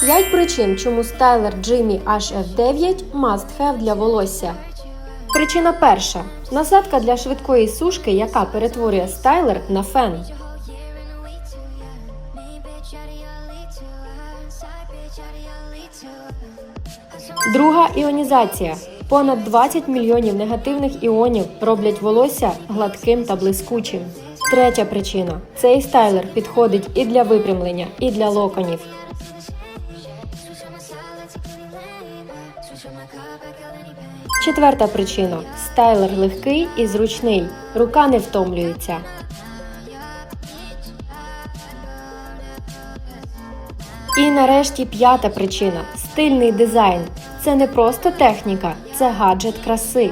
5 причин, чому стайлер Jimmy HF9 must have для волосся. Причина перша. Насадка для швидкої сушки, яка перетворює стайлер на фен. Друга іонізація. Понад 20 мільйонів негативних іонів роблять волосся гладким та блискучим. Третя причина: цей стайлер підходить і для випрямлення, і для локонів. Четверта причина: стайлер легкий і зручний, рука не втомлюється. І нарешті п'ята причина стильний дизайн. Це не просто техніка, це гаджет краси.